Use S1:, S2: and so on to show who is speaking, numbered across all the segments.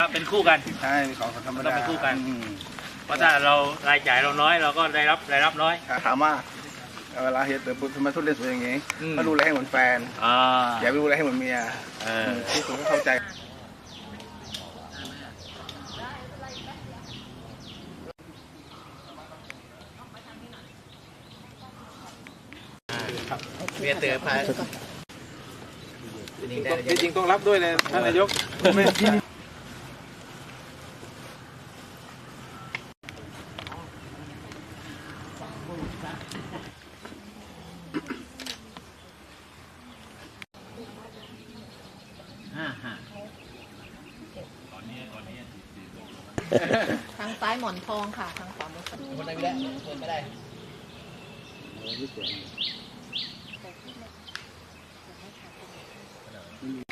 S1: ครับเป็นคู่กัน
S2: ใช่เป็นของธรรม
S1: ต้
S2: ดา
S1: องเป็นคู่กัน
S2: อืม
S1: เพราะถ้าเรารายจ่ายเราน้อยเราก็ได้รับรายรับน้อย
S2: ถามว่าเวลาเห็นแต่ทำไมทุเรียนสวยอย่างงี้
S1: อืม
S2: ก็ดูแลให้เหมือนแฟน
S1: อ่า
S2: อย่าไปดูแลให้เหมือนเมีย
S1: เออ
S2: ที่คุณก็เข้าใจ
S1: เมียเตือพา
S2: จริงๆต้องรับด้วยนะท่านนายกไม่ที่นี่
S1: ห้าห้า
S3: ทางซ้ายหมอนทองค่ะ ทางขวามุสลิม
S1: คนไหนไม่ได้คนไม่ได้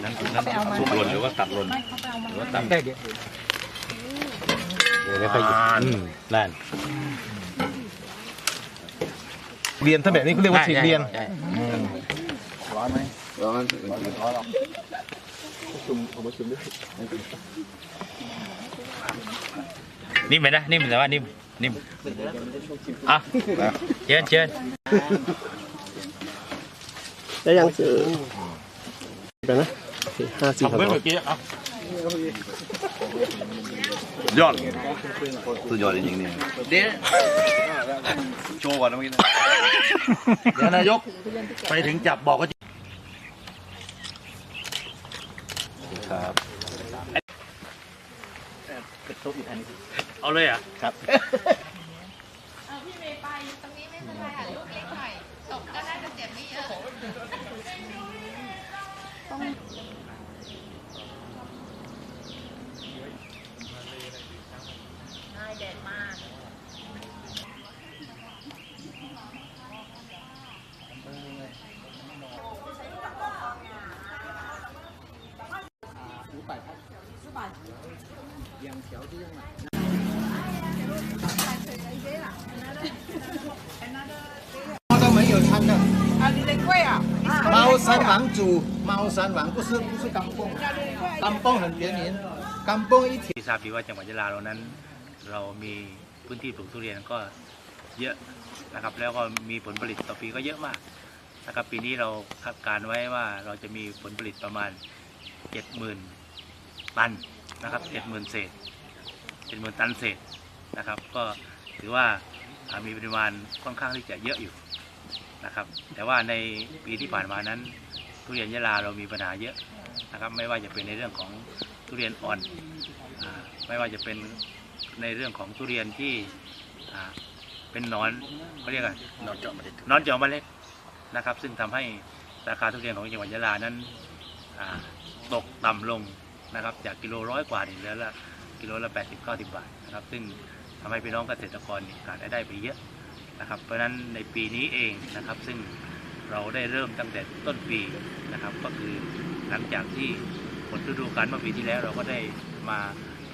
S4: นั้นนั้นทุบหล่นหรือว่าตัดหล่นหรือว่าตัดได้เดี๋ยวเดี๋ยวค่อยหยิบนั่น
S5: เรียนถ้าแบบนี้เขาเรียกว่าฉีดเรียน
S2: ร้อนไหมร้อนร้อนร้อนหรอก
S1: นิ่มไหมนะนิ่มแต่ว่านิ่มนิ่มอะเชิญเชิญ
S6: ได้ยังเจอเดี๋ยวนะห้าสี่
S5: ทำเมื่อกี้อะ
S4: ยอดสุดยอดจริงๆเนี่ย
S1: เดี๋ยว
S4: โชว์ก่อนนะเมื่อกี้นะ
S5: เดี๋ยวนายกไปถึงจับบอกว่า
S4: ครับ
S1: เอาเลยเหรอะ
S3: พี่เมย์ไปตรงนี้ไม่เป็นไรค่ะลูกเล็กหน่อยตกก็น่าจะเจ็บไม่เยอะง่ายแดดมาก
S5: 都没有参的。啊，你的贵啊！猫山王煮猫山王不是不是干蹦，干蹦很便宜，干蹦一条。
S1: ที่ทราบดีว่าจังหวัดยะลาเรานั้น เรามีพื้นที่ปลูกทุเรียนก็เยอะนะครับ แล้วก็มีผลผลิตต่อปีก็เยอะมากนะครับปีนี้เราคาดการณ์ไว้ว่าเราจะมีผลผลิตประมาณ 70,000 ตันนะครับ70,000เศษ70,000ตันเศษนะครับ ก็ถือว่ามีปริมาณค่อนข้างที่จะเยอะอยู่นะครับ แต่ว่าในปีที่ผ่านมานั้นทุเรียนยะลาเรามีปัญหาเยอะนะครับ ไม่ว่าจะเป็นในเรื่องของทุเรียนอ่อนอไม่ว่าจะเป็นในเรื่องของทุเรียนที่เป็นนอนเขาเรียกอะไร
S4: นอนเจาะมาได้
S1: หนอนเจาะเมล็ดนะครับ ซึ่งทำให้ราคาทุเรียนของจังหวัดยะลานั้นตกต่ำลง นะครับจากกิโลร้อยกว่าเนี่ยเหลือละกิโลละแปดสิบเก้าสิบบาทนะครับ ซึ่งทำให้พี่น้องเกษตรกรเนี่ยขาดรายได้ไปเยอะนะครับ เพราะฉะนั้นในปีนี้เองนะครับ ซึ่งเราได้เริ่มตั้งแต่ต้นปีนะครับ ก็คือหลังจากที่ผลฤดูกาลเมื่อปีที่แล้วเราก็ได้มา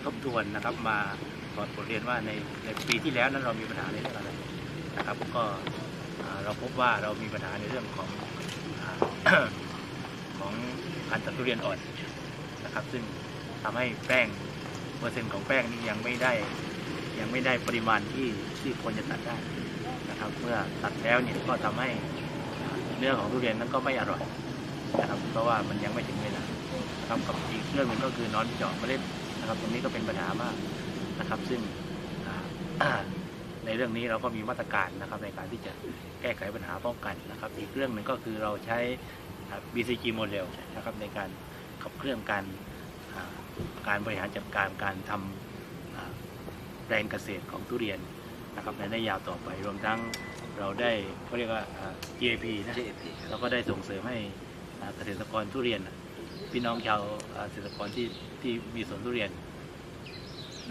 S1: ทบทวนนะครับมาถอดบทเรียนว่าในในปีที่แล้วนั้นเรามีปัญหาในเรื่องอะไรนะครับ ก็เราพบว่าเรามีปัญหาในเรื่องของของการตัดทุเรียนอ่อน นะครับ ซึ่งทำให้แป้งเปอร์เซ็นต์ของแป้งนี่ยังไม่ได้ ยังไม่ได้ปริมาณที่ที่ควรจะตัดได้นะครับ เมื่อตัดแล้วเนี่ยก็ทำให้เนื้อของทุเรียนนั้นก็ไม่อร่อยนะครับ เพราะว่ามันยังไม่ถึงเวลาครับกับอีกเรื่องหนึ่งก็คือนอนเจาะเมล็ดนะครับ ตรงนี้ก็เป็นปัญหามากนะครับ ซึ่งในเรื่องนี้เราก็มีมาตรการนะครับในการที่จะแก้ไขปัญหาป้องกันนะครับ อีกเรื่องหนึ่งก็คือเราใช้ BCG โมเดลนะครับในการ ขับเคลื่อนการอ่าการบริหารจัดการการทำอ่าแปลงเกษตรของทุเรียนนะครับในระยะยาวต่อไปรวมทั้งเราได้เขาเรียกว่าอ่า GAP นะ
S4: JAP
S1: เราก็ได้ส่งเสริมให้อ่าเกษตรกรทุเรียนน่ะพี่น้องชาวอ่าเกษตรกรที่ที่มีสวนทุเรียน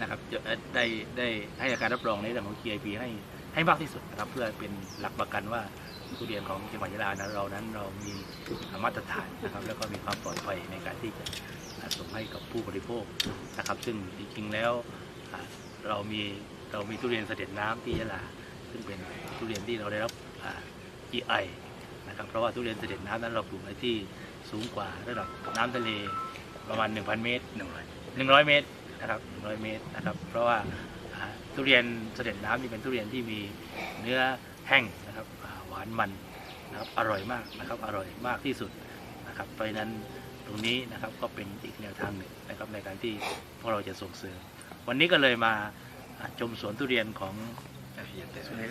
S1: นะครับจะได้ได้ให้การรับรองในเรื่องของ GAP ให้ให้มากที่สุดนะครับเพื่อเป็นหลักประกันว่า ทุเรียนของจังหวัดยะลานะเรานั้นเรามีมาตรฐานนะครับ แล้วก็มีความปลอดภัยในการที่จะส่งให้กับผู้บริโภคนะครับ ซึ่งจริงๆแล้วเรามีเรามีทุเรียนเสด็จน้ำที่ยะลา ซึ่งเป็นทุเรียนที่เราได้รับอ่า GI นะครับเพราะว่าทุเรียนเสด็จน้ำนั้นเราปลูกไว้ที่สูงกว่าระดับน้ำทะเลประมาณ 1,000 เมตร100 100 เมตรนะครับ 100 เมตรนะครับ เพราะว่าทุเรียนเสด็จน้ำนี่เป็นทุเรียนที่มีเนื้อแห้งนะครับานมันนะครับอร่อยมากนะครับอร่อยมากที่สุดนะครับเพราะฉะนั้นตรงนี้นะครับก็เป็นอีกแนวทางหนึ่งนะครับในการที่พวกเราจะส่งเสริม วันนี้ก็เลยมาชมสวนทุเรียนของ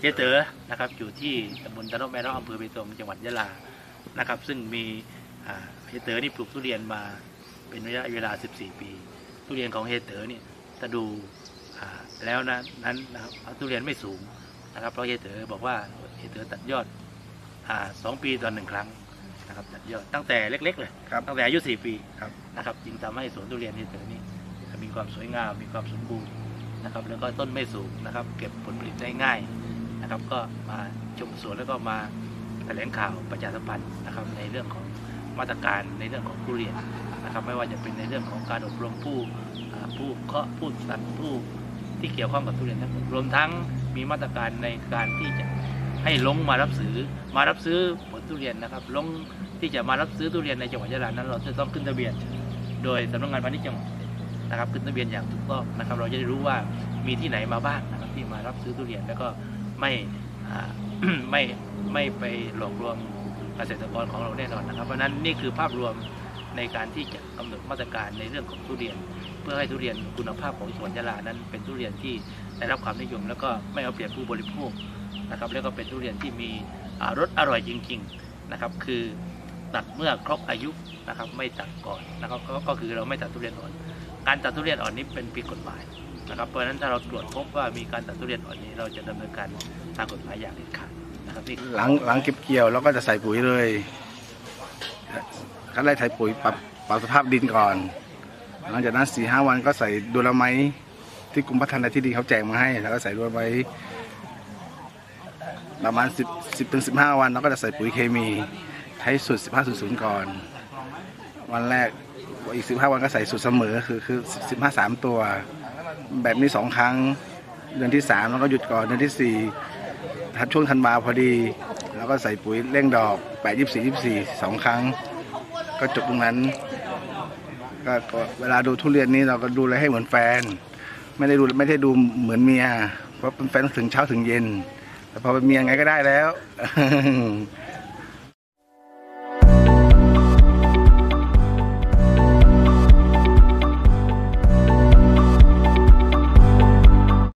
S1: เจเต๋อนะครับอยู่ที่ตำบลตะนกแม่รออำเภอเบตงจังหวัดยะลานะครับ ซึ่งมีเจเต๋อนี่ปลูกทุเรียนมาเป็นระยะเวลา 14 ปี ทุเรียนของเฮเต๋อเนี่ยถ้าดูแล้วนะนั้นนะครับทุเรียนไม่สูงนะครับเพราะเฮเต๋อบอกว่าเฮเต๋อตัดยอด สองปีต่อหนึ่งครั้งนะครับตัดยอดตั้งแต่เล็ก ๆ เลย
S5: ครับ
S1: ตั้งแต่อายุ4ปี
S5: ครับ
S1: นะครับจึงทำให้สวนทุเรียนเฮเต๋อนี่มีความสวยงามมีความสมบูรณ์นะครับแล้วก็ต้นไม่สูงนะครับ เก็บผลผลิตได้ง่ายนะครับ ก็มาชมสวนแล้วก็มาแถลงข่าวประชาสัมพันธ์นะครับ ในเรื่องของมาตรการในเรื่องของทุเรียนนะครับ ไม่ว่าจะเป็นในเรื่องของการอบรมผู้อ่าผู้เคาะผู้ตัดผู้ที่เกี่ยวข้องกับทุเรียนทั้งหมดรวมทั้งมีมาตรการในการที่จะ ให้ลงมารับซื้อมารับซื้อผลทุเรียนนะครับ ลงที่จะมารับซื้อทุเรียนในจังหวัดยะลานั้น เราจะต้องขึ้นทะเบียน โดยสำนักงานพาณิชย์จังหวัดนะครับขึ้นทะเบียนอย่างถูกต้องนะครับ เราจะได้รู้ว่ามีที่ไหนมาบ้างนะครับ ที่มารับซื้อทุเรียนแล้วก็ไม่ไม่ไม่ไปหลอกลวงเกษตรกรของเราแน่นอนนะครับ เพราะนั้นนี่คือภาพรวมในการที่จะกำหนดมาตรการในเรื่องของทุเรียน เพื่อให้ทุเรียนคุณภาพของสวนยะลานั้น เป็นทุเรียนที่ได้รับความนิยม แล้วก็ไม่เอาเปรียบผู้บริโภค นะครับแล้วก็เป็นทุเรียนที่มีรสอร่อยจริงๆนะครับคือตัดเมื่อครบอายุนะครับไม่ตัดก่อนนะครับก็ก็คือเราไม่ตัดทุเรียนอ่อน การตัดทุเรียนอ่อนนี้เป็นผิดกฎหมายนะครับเพราะฉะนั้นถ้าเราตรวจพบว่ามีการตัดทุเรียนอ่อนนี้เราจะดำเนินการทางกฎหมายอย่างเด็ดขาดนะครับนี่
S2: หลังหลังเก็บเกี่ยวเราก็จะใส่ปุ๋ยเลยขั้นแรกใส่ปุ๋ยปรับปรับสภาพดินก่อน หลังจากนั้นสี่ห้าวันก็ใส่ดูลไมต์ที่กรมพัฒนาที่ดินเขาแจกมาให้ แล้วก็ใส่ดูลไมต์ ประมาณสิบสิบถึงสิบห้าวันเราก็จะใส่ปุ๋ยเคมีใช้สูตรสิบห้าศูนย์ก่อน วันแรกอีกสิบห้าวันก็ใส่สูตรเสมอคือคือสิบห้าสามตัว แบบนี้สองครั้ง เดือนที่สามแล้วก็หยุดก่อนเดือนที่สี่ทัดช่วงธันวาพอดี แล้วก็ใส่ปุ๋ยเร่งดอกแปดยี่สี่ยี่สี่สองครั้ง ก็จบตรงนั้นก็ก็เวลาดูทุเรียนนี้เราก็ดูเลยให้เหมือนแฟน ไม่ได้ดูไม่ได้ดูเหมือนเมีย เพราะเป็นแฟนถึงเช้าถึงเย็น แต่พอเป็นเมียไงก็ได้แล้ว